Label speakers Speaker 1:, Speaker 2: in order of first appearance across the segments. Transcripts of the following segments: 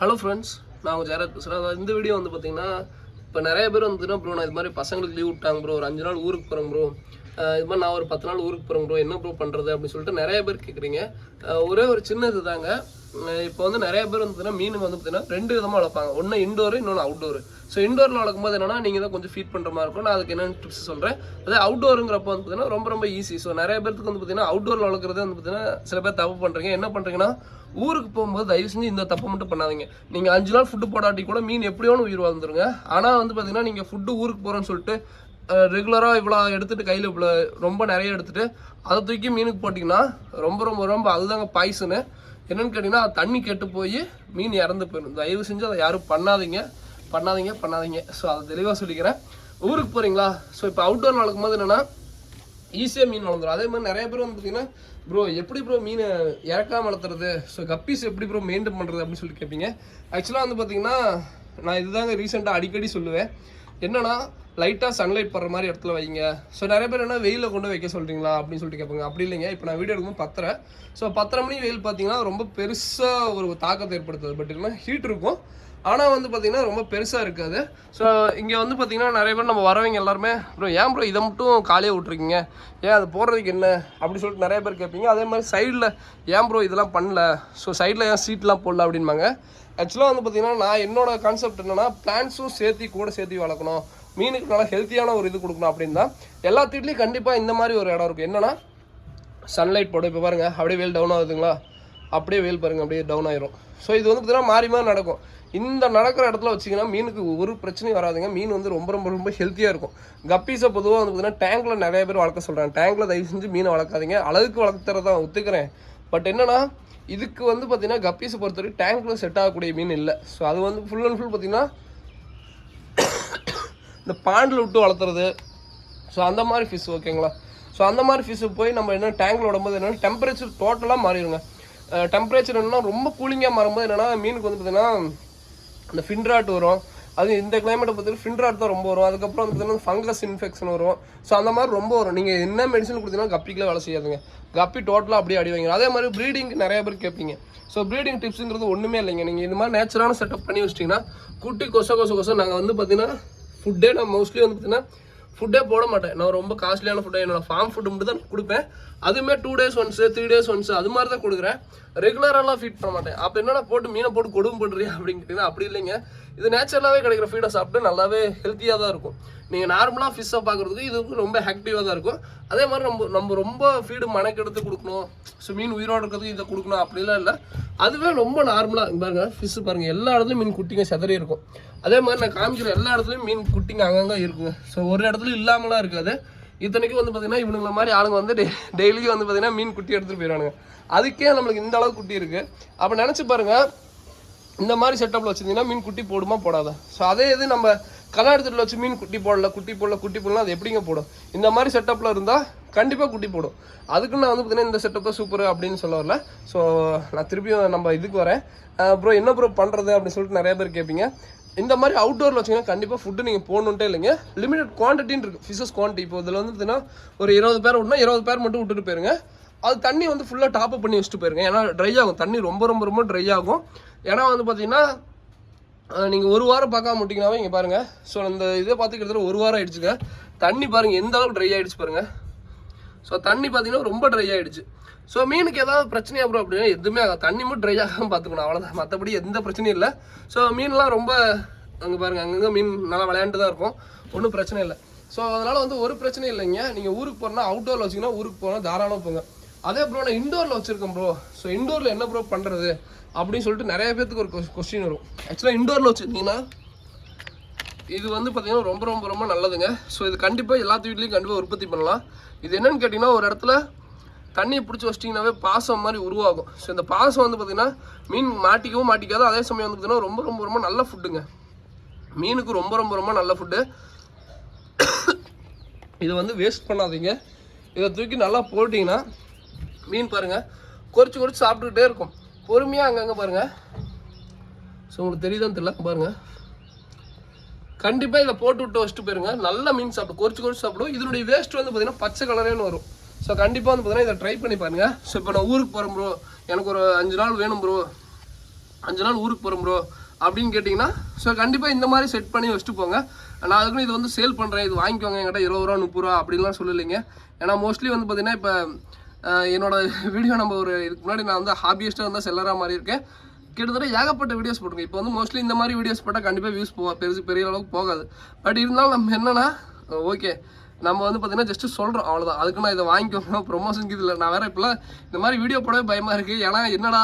Speaker 1: Hello friends நான் உங்கள் ஜெயராஜ் பேசுகிறேன் இந்த வீடியோ வந்து பார்த்தீங்கன்னா இப்போ நிறைய பேர் வந்துன்னா ப்ரோ நான் இது மாதிரி பசங்களுக்கு லீவ் விட்டாங்க ப்ரோ ஒரு அஞ்சு நாள் ஊருக்கு போகிறேன் ப்ரோ இது மாதிரி நான் ஒரு பத்து நாள் ஊருக்கு போகிறேன் ப்ரோ என்ன ப்ரோ பண்ணுறது அப்படின்னு சொல்லிட்டு நிறைய பேர் கேட்குறீங்க ஒரே ஒரு சின்ன இது தாங்க இப்போ வந்து நிறைய பேர் வந்து பார்த்தீங்கன்னா மீன் வந்து பார்த்தீங்கன்னா ரெண்டு விதமாக வளர்ப்பாங்க. ஒன்று இண்டோர் இன்னொன்று அவுட்டோர் ஸோ இண்டோரில் வளர்க்கும் போது என்னன்னா நீங்கள் தான் கொஞ்சம் ஃபீட் பண்ணுற மாதிரி இருக்கும் நான் அதுக்கு என்னென்ன டிப்ஸ் சொல்கிறேன் அதே அவுட்டோருங்கிறப்ப வந்து பார்த்தீங்கன்னா ரொம்ப ரொம்ப ஈஸி ஸோ நிறைய பேருக்கு வந்து பார்த்தீங்கன்னா அவுட்டோரில் வளர்க்குறது வந்து பார்த்தீங்கன்னா சில பேர் தப்பு பண்ணுறீங்க என்ன பண்ணுறீங்கன்னா ஊருக்கு போகும்போது தயவு செஞ்சு இந்த தப்பு மட்டும் பண்ணாதீங்க. நீங்கள் அஞ்சு நாள் ஃபுட்டு போடாட்டி கூட மீன் எப்படியோன்னு உயிர் வாழ்ந்துருங்க. ஆனால் வந்து பார்த்தீங்கன்னா நீங்கள் ஃபுட்டு ஊருக்கு போகிறேன்னு சொல்லிட்டு ரெகுலராக இவ்வளோ எடுத்துகிட்டு கையில் இவ்வளோ ரொம்ப நிறைய எடுத்துகிட்டு அதை தூக்கி மீனுக்கு போட்டிங்கன்னா ரொம்ப ரொம்ப ரொம்ப அதுதாங்க பாய்சனு என்னன்னு கேட்டிங்கன்னா தண்ணி கெட்டு போய் மீன் இறந்து போயிடும். தயவு செஞ்சு அதை யாரும் பண்ணாதீங்க. பண்ணாதீங்க பண்ணாதீங்க. ஸோ அதை தெளிவாக சொல்லிக்கிறேன். ஊருக்கு போகிறீங்களா ஸோ இப்போ அவுட்டோர் வளர்க்கும் போது என்னென்னா ஈஸியாக மீன் வளர்ந்துடும் அதே மாதிரி நிறைய பேர் வந்து பார்த்தீங்கன்னா ப்ரோ எப்படி ப்ரோ மீனை இறக்காம வளர்த்துறது? ஸோ கப்பீஸ் எப்படி ப்ரோ மெயின்டைன் பண்ணுறது அப்படின்னு சொல்லி கேட்பீங்க ஆக்சுவலாக வந்து பார்த்தீங்கன்னா நான் இதுதாங்க ரீசெண்டாக அடிக்கடி சொல்லுவேன். என்னன்னா லைட்டாக சன்லைட் படுற மாதிரி இடத்துல வைங்க. ஸோ நிறைய பேர் என்ன வெயிலில் கொண்டு வைக்க சொல்கிறீங்களா அப்படின்னு சொல்லிட்டு கேட்பாங்க. அப்படி இல்லைங்க. இப்போ நான் வீடியோ எடுக்கும்போது பத்தரை ஸோ பத்தரை மணி வெயில் பார்த்தீங்கன்னா ரொம்ப பெருசாக ஒரு தாக்கத்தை ஏற்படுத்துது. பட் இல்லைன்னா ஹீட் இருக்கும். ஆனால் வந்து பார்த்திங்கன்னா ரொம்ப பெருசாக இருக்காது. ஸோ இங்கே வந்து பார்த்திங்கன்னா நிறைய பேர் நம்ம வரவங்க எல்லாருமே ப்ரோ ஏன் ப்ரோ இதை மட்டும் காலியாக விட்ருக்கீங்க ஏன் அது போடுறதுக்கு என்ன? அப்படி சொல்லிட்டு நிறைய பேர் கேட்பீங்க. அதே மாதிரி சைடில் ஏன் ப்ரோ இதெல்லாம் பண்ணல? ஸோ சைடில் ஏன் சீட்லாம் போடல? அப்படின்பாங்க ஆக்சுவலாக வந்து பார்த்தீங்கன்னா நான் என்னோட கான்செப்ட் என்னென்னா பிளான்ஸும் சேர்த்து கூட சேர்த்து வளர்க்கணும். மீனுக்கு நல்லா ஹெல்த்தியான ஒரு இது கொடுக்கணும் அப்படின்னு தான். எல்லா வீட்லேயும் கண்டிப்பாக இந்த மாதிரி ஒரு இடம் இருக்கும். என்னென்னா சன்லைட் போடும் இப்போ பாருங்கள் அப்படியே வெயில் டவுன் ஆகுதுங்களா? அப்படியே வெயில் பாருங்கள் அப்படியே டவுன் ஆயிரும். ஸோ இது வந்து பார்த்தீங்கன்னா மாறி மாறி நடக்கும். இந்த நடக்கிற இடத்துல வச்சிங்கன்னா மீனுக்கு ஒரு பிரச்சனையும் வராதுங்க. மீன் வந்து ரொம்ப ரொம்ப ரொம்ப ஹெல்த்தியாக இருக்கும். கப்பீஸை பொதுவாக வந்து பார்த்தீங்கன்னா டேங்கில் நிறைய பேர் வளர்க்க சொல்கிறாங்க டேங்கில் தயவு செஞ்சு மீனை வளர்க்காதீங்க. அழகுக்கு வளர்த்துறதான் ஒத்துக்கிறேன். பட் என்னென்னா இதுக்கு வந்து பார்த்தீங்கன்னா கப்பீஸை பொறுத்தவரைக்கும் டேங்கில் செட் ஆகக்கூடிய மீன் இல்லை. ஸோ அது வந்து ஃபுல் அண்ட் ஃபுல் பார்த்தீங்கன்னா இந்த பாண்டில் விட்டு வளர்த்துறது. ஸோ அந்த மாதிரி ஃபிஷ் ஓகேங்களா ஸோ அந்த மாதிரி ஃபிஷ்ஷு போய் நம்ம என்ன டேங்கில் விடும்போது என்னென்னா டெம்பரேச்சர் டோட்டலாக மாறிடுங்க. டெம்பரேச்சர் என்னன்னா ரொம்ப கூலிங்காக மாறும்போது என்னென்னா மீனுக்கு வந்து பார்த்தீங்கன்னா அந்த ஃபின்ராட் வரும். அது இந்த கிளைமேட்டை பார்த்தீங்கன்னா ஃபின்ராட் தான் ரொம்ப வரும். அதுக்கப்புறம் வந்து பார்த்தீங்கன்னா ஃபங்கஸ் இன்ஃபெக்ஷன் வரும். ஸோ அந்த மாதிரி ரொம்ப வரும். நீங்கள் என்ன மெடிசன் கொடுத்தீங்கன்னா கப்பிக்கில் வேலை செய்யாதுங்க. கப்பி டோட்டலாக அப்படியே அடி வைங்க. அதே மாதிரி ப்ரீடிங் நிறைய பேர் கேட்பீங்க. ஸோ ப்ரீடிங் டிப்ஸுங்கிறது ஒன்றுமே இல்லைங்க. நீங்கள் இந்த மாதிரி நேச்சுரான செட்டப் பண்ணி வச்சிட்டிங்கன்னா குட்டி கொச கொச கொச நாங்கள் வந்து பார்த்தீங்கன்னா ஃபுட்டே நான் மோஸ்ட்லி வந்து பார்த்தீங்கன்னா ஃபுட்டே போட மாட்டேன். நான் ரொம்ப காஸ்ட்லியான ஃபுட்டை என்னோட ஃபார்ம் ஃபுட்டு மட்டும் தான் கொடுப்பேன். அதுவுமே two days once three days once அது மாதிரி தான் கொடுக்குறேன். ரெகுலராலாம் ஃபீட் பண்ண மாட்டேன். அப்போ என்னடா போட்டு மீனை போட்டு கொடுமை பண்ணுறியா அப்படின்னு கேட்டிங்கன்னா அப்படி இல்லைங்க. இது நேச்சுரலாகவே கிடைக்கிற ஃபீடை சாப்பிட்டு நல்லாவே ஹெல்த்தியாக தான் இருக்கும். நீங்கள் நார்மலாக ஃபிஷ்ஷை பார்க்குறதுக்கு இதுக்கு ரொம்ப ஆக்டிவாக தான் இருக்கும். அதே மாதிரி நம்ம நம்ம ரொம்ப ஃபீடு மணக்கெடுத்து கொடுக்கணும். ஸோ மீன் உயிரோடு இருக்கிறதுக்கு இதை கொடுக்கணும் அப்படிலாம் இல்லை. அதுவே ரொம்ப நார்மலாக பாருங்க ஃபிஷ்ஷு பாருங்கள் எல்லா இடத்துலையும் மீன் குட்டிங்க செதறி இருக்கும். அதே மாதிரி நான் காமிக்கிற எல்லா இடத்துலையும் மீன் குட்டிங்க அங்கங்கே இருக்குங்க ஸோ ஒரு இடத்துல இல்லாமலாம் இருக்காது. இத்தனைக்கும் வந்து பார்த்தீங்கன்னா இவனுங்களை மாதிரி ஆளுங்க வந்து டெய்லியும் வந்து பார்த்தீங்கன்னா மீன் குட்டி எடுத்துகிட்டு போயிடுவானுங்க. அதுக்கே நம்மளுக்கு இந்த அளவுக்கு குட்டி இருக்குது அப்போ நினச்சி பாருங்கள் இந்த மாதிரி செட்டப்பில் வச்சிருந்தீங்கன்னா மீன் குட்டி போடுமா போடாதா? ஸோ அதே இது நம்ம கலாடத்தில் வச்சு மீன் குட்டி போடல குட்டி போடல குட்டி போடலாம் அது எப்படிங்க போடும்? இந்த மாதிரி செட்டப்பில் இருந்தால் கண்டிப்பாக குட்டி போடும். அதுக்கு நான் வந்து பார்த்தீங்கன்னா இந்த செட்டப் தான் சூப்பர் அப்படின்னு சொல்ல வரல. ஸோ நான் திருப்பியும் நம்ம இதுக்கு வரேன். ப்ரோ என்ன ப்ரோ பண்ணுறது அப்படின்னு சொல்லிட்டு நிறைய பேர் கேட்பீங்க இந்த மாதிரி அவுட்டோரில் வச்சிங்கன்னா கண்டிப்பாக ஃபுட்டு நீங்கள் போகணுன்ட்டே இல்லைங்க. லிமிடெட் குவான்டிட்டின்னு இருக்குது ஃபிஷஸ் குவான்டிட்டி இப்போ இதில் வந்து பார்த்தீங்கன்னா ஒரு இருபது பேர் விட்னா இருபது பேர் மட்டும் விட்டுட்டு போயிருங்க. அது தண்ணி வந்து ஃபுல்லாக டாப் அப் பண்ணி வச்சுட்டு போயிருங்க. ஏன்னா ட்ரை ஆகும். தண்ணி ரொம்ப ரொம்ப ரொம்ப ட்ரை ஆகும். ஏன்னா வந்து பார்த்தீங்கன்னா நீங்கள் ஒரு வாரம் பார்க்காம விட்டிங்கனாவே இங்கே பாருங்கள் ஸோ அந்த இதை பார்த்து கிட்டத்தட்ட ஒரு வாரம் ஆயிடுச்சுங்க. தண்ணி பாருங்கள் எந்த அளவுக்கு ட்ரை ஆகிடுச்சு பாருங்கள் ஸோ தண்ணி பார்த்தீங்கன்னா ரொம்ப ட்ரை ஆகிடுச்சு ஸோ மீனுக்கு ஏதாவது பிரச்சனை அப்புறம் அப்படின்னா எதுவுமே ஆகாது. தண்ணி மட்டும் ட்ரை ஆகாமல் பார்த்துக்கணும் அவ்வளோதான் மற்றபடி எந்த பிரச்சனையும் இல்லை. ஸோ மீன்லாம் ரொம்ப அங்கே பாருங்கள் அங்கங்கே மீன் நல்லா விளையாண்டு தான் இருக்கும். ஒன்றும் பிரச்சனை இல்லை. ஸோ அதனால் வந்து ஒரு பிரச்சனையும் இல்லைங்க. நீங்கள் ஊருக்கு போகிறனா அவுட்டோரில் வச்சிங்கன்னா ஊருக்கு போனால் தாராளமாக போங்க. அதே ப்ரோ நான் இண்டோரில் வச்சுருக்கேன் ப்ரோ ஸோ இண்டோரில் என்ன ப்ரோ பண்ணுறது அப்படின்னு சொல்லிட்டு நிறைய பேர்த்துக்கு ஒரு கொஸ்டின் வரும். ஆக்சுவலாக இண்டோரில் வச்சுருந்தீங்கன்னா இது வந்து பார்த்திங்கன்னா ரொம்ப ரொம்ப ரொம்ப நல்லதுங்க. ஸோ இது கண்டிப்பாக எல்லாத்து வீட்லேயும் கண்டிப்பாக உற்பத்தி பண்ணலாம். இது என்னென்னு கேட்டிங்கன்னா ஒரு இடத்துல தண்ணியை பிடிச்சி வச்சிட்டிங்கனாவே பாசம் மாதிரி உருவாகும். ஸோ இந்த பாசம் வந்து பார்த்திங்கன்னா மீன் மாட்டிக்கவும் மாட்டிக்காது. அதே சமயம் வந்து பார்த்தீங்கன்னா ரொம்ப ரொம்ப ரொம்ப நல்ல ஃபுட்டுங்க மீனுக்கு ரொம்ப ரொம்ப ரொம்ப நல்ல ஃபுட்டு இதை வந்து வேஸ்ட் பண்ணாதீங்க. இதை தூக்கி நல்லா போட்டிங்கன்னா மீன் பாருங்கள் குறைச்சி குறைச்சி சாப்பிட்டுக்கிட்டே இருக்கும். பொறுமையாக அங்கங்கே பாருங்கள் ஸோ உங்களுக்கு தெரியுதான்னு தெரியல? பாருங்கள் கண்டிப்பாக இதை போட்டு விட்டு வச்சுட்டு போயிருங்க. நல்ல மீன் சாப்பிடும் குறைச்சி குறைச்சி சாப்பிடும் இதனுடைய வேஸ்ட் வந்து பார்த்தீங்கன்னா பச்சை கலரேன்னு வரும். ஸோ கண்டிப்பாக வந்து பார்த்தீங்கன்னா இதை ட்ரை பண்ணி பாருங்கள் ஸோ இப்போ நான் ஊருக்கு போகிறேன் ப்ரோ எனக்கு ஒரு அஞ்சு நாள் வேணும் ப்ரோ அஞ்சு நாள் ஊருக்கு போகிறோம் ப்ரோ அப்படின்னு கேட்டிங்கன்னா ஸோ கண்டிப்பாக இந்த மாதிரி செட் பண்ணி வச்சுட்டு போங்க. நான் அதுக்குன்னு இது வந்து சேல் பண்ணுறேன் இது வாங்கிக்கோங்க. என்கிட்ட இருபது ரூபா முப்பது ரூபா அப்படின்லாம் சொல்லலைங்க. ஏன்னா மோஸ்ட்லி வந்து பார்த்தீங்கன்னா இப்போ என்னோட வீடியோ நம்ம ஒரு இதுக்கு முன்னாடி நான் வந்து ஹாபியஸ்ட்டாக இருந்தால் செல்லராக மாதிரி இருக்கேன். கிட்டத்தட்ட ஏகப்பட்ட வீடியோஸ் போட்டுங்க இப்போ வந்து மோஸ்ட்லி இந்த மாதிரி வீடியோஸ் போட்டால் கண்டிப்பாக வியூஸ் போவா பெருசு பெரிய அளவுக்கு போகாது. பட் இருந்தாலும் நம்ம என்னென்னா ஓகே நம்ம வந்து பார்த்தீங்கன்னா ஜஸ்ட்டு சொல்கிறோம் அவ்வளோதான் அதுக்கு நான் இதை வாங்கிக்கோங்க ப்ரொமோஷன் இதில். நான் வேறு இப்போலாம் இந்த மாதிரி வீடியோ போடவே பயமாக இருக்குது ஏன்னா என்னடா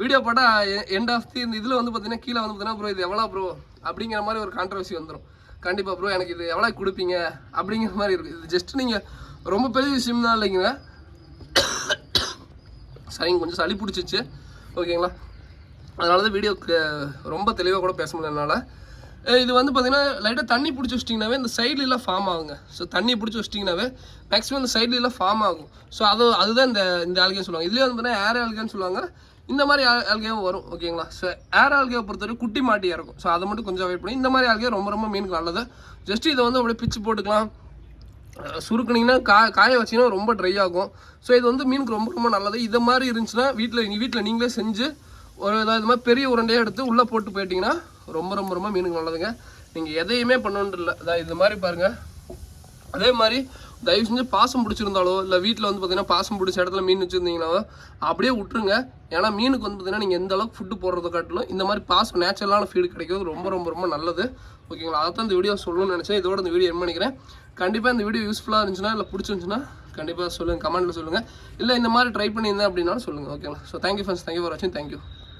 Speaker 1: வீடியோ போட்டால் எண்ட் ஆஃப் தி இந்த இதில் வந்து பார்த்தீங்கன்னா கீழே வந்து பார்த்தீங்கன்னா ப்ரோ இது எவ்வளோ ப்ரோ அப்படிங்கிற மாதிரி ஒரு கான்ட்ரவர்சி வந்துடும் கண்டிப்பாக ப்ரோ எனக்கு இது எவ்வளோ கொடுப்பீங்க? அப்படிங்கிற மாதிரி இருக்குது இது ஜஸ்ட் நீங்கள் ரொம்ப பெரிய விஷயம் தான் இல்லைங்க. சரிங்க கொஞ்சம் சளி பிடிச்சிச்சு. ஓகேங்களா? அதனால தான் வீடியோக்கு ரொம்ப தெளிவாக கூட பேச முடியல என்னால். இது வந்து பார்த்தீங்கன்னா லைட்டாக தண்ணி பிடிச்சி வச்சிட்டிங்கனாவே இந்த சைட்லலாம் ஃபார்ம் ஆகுங்க. ஸோ தண்ணி பிடிச்சி வச்சிட்டிங்கனாவே மேக்ஸிமம் இந்த சைட்லலாம் ஃபார்ம் ஆகும். ஸோ அது அதுதான் இந்த இந்த ஆல்கேன்னு சொல்லுவாங்க. இதுலேயே வந்து பார்த்தீங்கன்னா ஏர் ஆல்கேன்னு சொல்லுவாங்க. இந்த மாதிரி ஆல்கேவும் வரும். ஓகேங்களா? ஸோ ஏர் ஆல்கேவை பொறுத்தவரைக்கும் குட்டி மாட்டியாக இருக்கும். ஸோ அதை மட்டும் கொஞ்சம் அவாய்ட் பண்ணி இந்த மாதிரி ஆல்கே ரொம்ப ரொம்ப மீனுக்கு நல்லது. ஜஸ்ட் இதை வந்து அப்படியே பிச்சு போட்டுக்கலாம். சுருக்குனீங்கன்னா கா காய வச்சிங்கன்னா ரொம்ப ட்ரை ஆகும். ஸோ இது வந்து மீனுக்கு ரொம்ப ரொம்ப நல்லது. இதை மாதிரி இருந்துச்சுன்னா வீட்டில் நீங்கள் வீட்டில் நீங்களே செஞ்சு ஒரு ஏதாவது இது மாதிரி பெரிய உருண்டையாக எடுத்து உள்ளே போட்டு போயிட்டீங்கன்னா ரொம்ப ரொம்ப ரொம்ப மீனுக்கு நல்லதுங்க. நீங்கள் எதையுமே பண்ணணுன்ட்டு இல்லை இது மாதிரி பாருங்கள் அதே மாதிரி தயவு செஞ்சு பாசம் பிடிச்சிருந்தாலோ இல்லை வீட்டில் வந்து பார்த்தீங்கன்னா பாசம் பிடிச்ச இடத்துல மீன் வச்சுருந்தீங்கனாலோ அப்படியே விட்டுருங்க. ஏன்னா மீனுக்கு வந்து பார்த்தீங்கன்னா நீங்கள் எந்த அளவுக்கு ஃபுட்டு போடுறத காட்டிலும் இந்த மாதிரி பாசம் நேச்சுரலான ஃபீடு கிடைக்கிறது ரொம்ப ரொம்ப ரொம்ப நல்லது. ஓகேங்களா அதான் இந்த வீடியோ சொல்லணும்னு நினச்சேன். இதோட இந்த வீடியோ என் பண்ணிக்கிறேன். கண்டிப்பாக இந்த வீடியோ யூஸ்ஃபுல்லாக இருந்துச்சுன்னா இல்லை பிடிச்சிருந்துச்சுன்னா கண்டிப்பாக சொல்லுங்கள் கமெண்ட்டில் சொல்லுங்கள் இல்லை இந்த மாதிரி ட்ரை பண்ணியிருந்தேன் அப்படின்னாலும் சொல்லுங்கள் ஓகேங்களா so thank you friends thank you for வாட்சிங் தேங்க்யூ